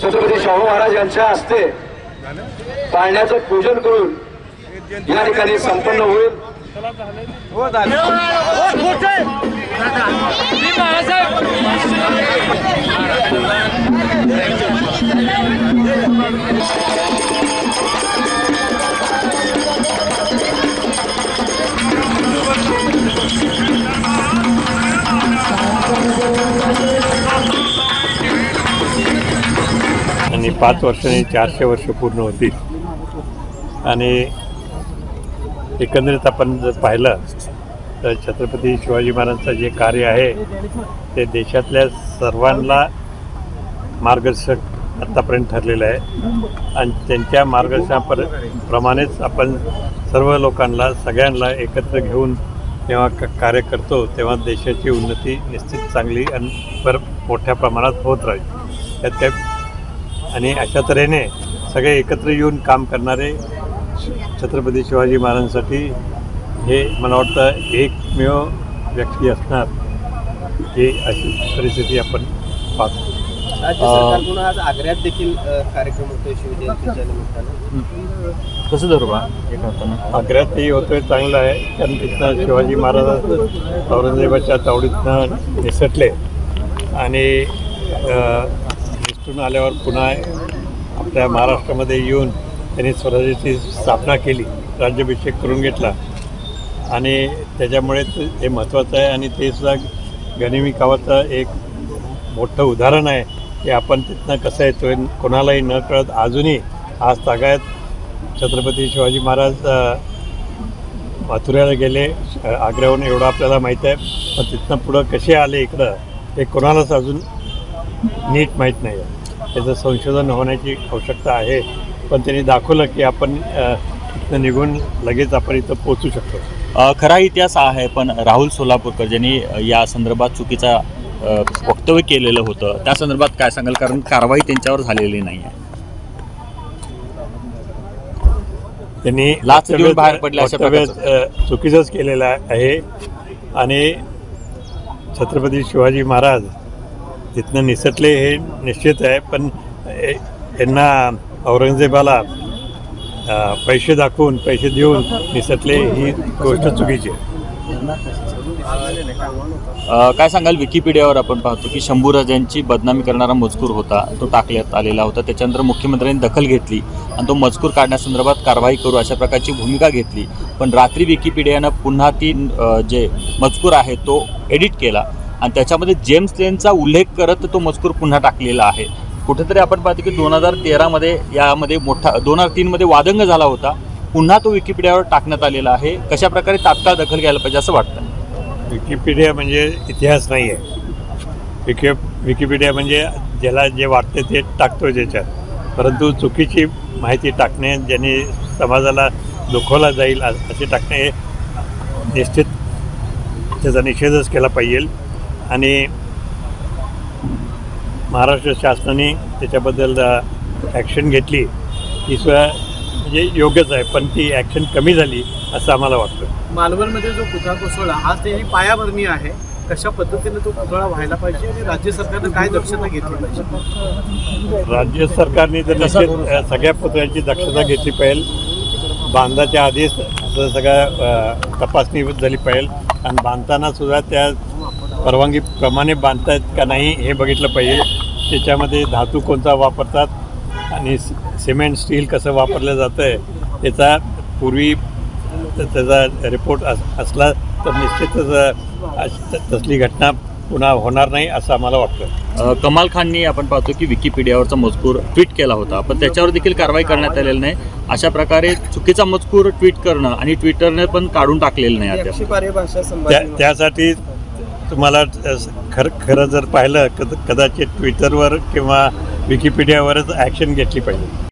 छत्रपती शाहू महाराज यांच्या हस्ते पाळण्याचं पूजन करून या ठिकाणी संपन्न होईल. आणि पाच वर्षांनी चारशे वर्ष पूर्ण होतील. आणि एकंदरीत आपण जर पाहिलं तर छत्रपती शिवाजी महाराजांचं जे कार्य आहे ते देशातल्या सर्वांना मार्गदर्शक आत्तापर्यंत ठरलेलं आहे. आणि त्यांच्या मार्गदर्शनापर प्रमाणेच आपण सर्व लोकांना सगळ्यांना एकत्र घेऊन जेव्हा क कार्य करतो तेव्हा देशाची उन्नती निश्चित चांगली आणि पर मोठ्या प्रमाणात होत राहील. त्यात काही आणि अशा तऱ्हेने सगळे एकत्र येऊन काम करणारे छत्रपती शिवाजी महाराजांसाठी हे मला वाटतं एकमेव व्यक्ती असणार ही अशी परिस्थिती आपण पाहतो. आज आग्र्यात देखील कार्यक्रम होतोय शिवजयंतीच्या निमित्तानं. कसं धरू बा एक हातानं? आग्र्यातही होतोय चांगलं आहे. कारण तिथनं शिवाजी महाराज औरंगजेबाच्या तावडीतनं निसटले. आणि तिथून आल्यावर पुन्हा आपल्या महाराष्ट्रामध्ये येऊन त्यांनी स्वराज्याची स्थापना केली राज्याभिषेक करून घेतला. आणि त्याच्यामुळे ते- हे महत्त्वाचं आहे आणि ते सुद्धा गनिमी कावाचं एक मोठं उदाहरण आहे की आपण तिथनं कसं येतोय कोणालाही न कळत अजूनही आज तागायत छत्रपती शिवाजी महाराज माथुऱ्याला मथुऱ्याला गेले. आग्र्याहून एवढं आपल्याला माहीत आहे पण तिथनं पुढं कसे आले इकडं हे कोणालाच अजून नीट माहीत नाही आहे. त्याचं संशोधन होण्याची आवश्यकता आहे. पण त्यांनी दाखवलं की आपण अ, इथनं निघून लगेच आपण इथं पोचू शकतो. खरा इतिहास हा आहे पण राहुल सोलापूरकर ज्यांनी या संदर्भात चुकीचा वक्तव्य केलेलं होतं त्या संदर्भात काय सांगाल? कारण कारवाई त्यांच्यावर झालेली नाही आहे. त्यांनी लाच देऊन बाहेर पडले अशा वक्तव्य, अ, चुकीचंच केलेलं आहे. आणि छत्रपती शिवाजी महाराज तिथनं निसटले हे निश्चित आहे पण ए- यांना औरंगजेबाला पैसे दाखवून पैसे देऊन निसटले ही गोष्ट चुकीची आहे. काय सांगाल? विकिपीडियावर आपण पाहतो की शंभूराजांची बदनामी करणारा मजकूर होता तो टाकण्यात आलेला होता. त्याच्यानंतर मुख्यमंत्र्यांनी दखल घेतली आणि तो मजकूर काढण्यासंदर्भात कारवाई करू अशा प्रकारची भूमिका घेतली. पण रात्री विकिपीडियानं पुन्हा ती जे मजकूर आहे तो एडिट केला. आणि त्याच्यामध्ये जेम्स लेनचा उल्लेख करत तो मजकूर पुन्हा टाकलेला आहे. कुठेतरी आपण पाहतो की दोन हजार तेरामध्ये यामध्ये मोठा दोन हजार तीनमध्ये वादंग झाला होता. पुन्हा तो विकिपीडियावर टाकण्यात आलेला आहे. कशा प्रकारे तात्काळ दखल घ्यायला पाहिजे असं वाटतं? विकिपीडिया म्हणजे इतिहास नाही आहे विकि विकिपीडिया म्हणजे ज्याला जे वाटते ते टाकतो ज्याच्यात. परंतु चुकीची माहिती टाकणे ज्याने समाजाला दुखवला जाईल असे टाकणे हे निश्चित त्याचा निषेधच केला पाहिजे. आणि महाराष्ट्र शासनाने त्याच्याबद्दल ॲक्शन घेतली. ती सुद्धा म्हणजे योग्यच आहे पण ती ॲक्शन कमी झाली असं आम्हाला वाटतं. मालवणमध्ये जो पुतळा कोसळला हा ते ही पायाभरणी आहे. कशा पद्धतीने तो पुतळा व्हायला पाहिजे आणि राज्य सरकारनं काय दक्षता घेतली पाहिजे? राज्य सरकारने तर सगळ्या पुतळ्यांची दक्षता घेतली पाहिजे. बांधाच्या आधीच असं सगळं अ, तपासणी झाली पाहिजे. आणि बांधताना सुद्धा त्या परवानगीप्रमाणे बांधतायत का नाही हे बघितलं पाहिजे. त्याच्यामध्ये धातू कोणता वापरतात आणि सि- सिमेंट स्टील कसं वापरलं जातं आहे त्याचा पूर्वी त्याचा रिपोर्ट अस असला तर निश्चितच तसली घटना पुन्हा होणार नाही असं आम्हाला वाटतं. कमाल खाननी आपण पाहतो की विकिपीडियावरचा मजकूर ट्विट केला होता. पण त्याच्यावर देखील कारवाई करण्यात आलेली नाही. अशा प्रकारे चुकीचा मजकूर ट्विट करणं आणि ट्विटरने पण काढून टाकलेलं नाही त्यासाठी तुम्हाला खर खरं जर पाहिलं कद कदाचित ट्विटरवर किंवा विकिपीडियावरच ॲक्शन घेतली पाहिजे.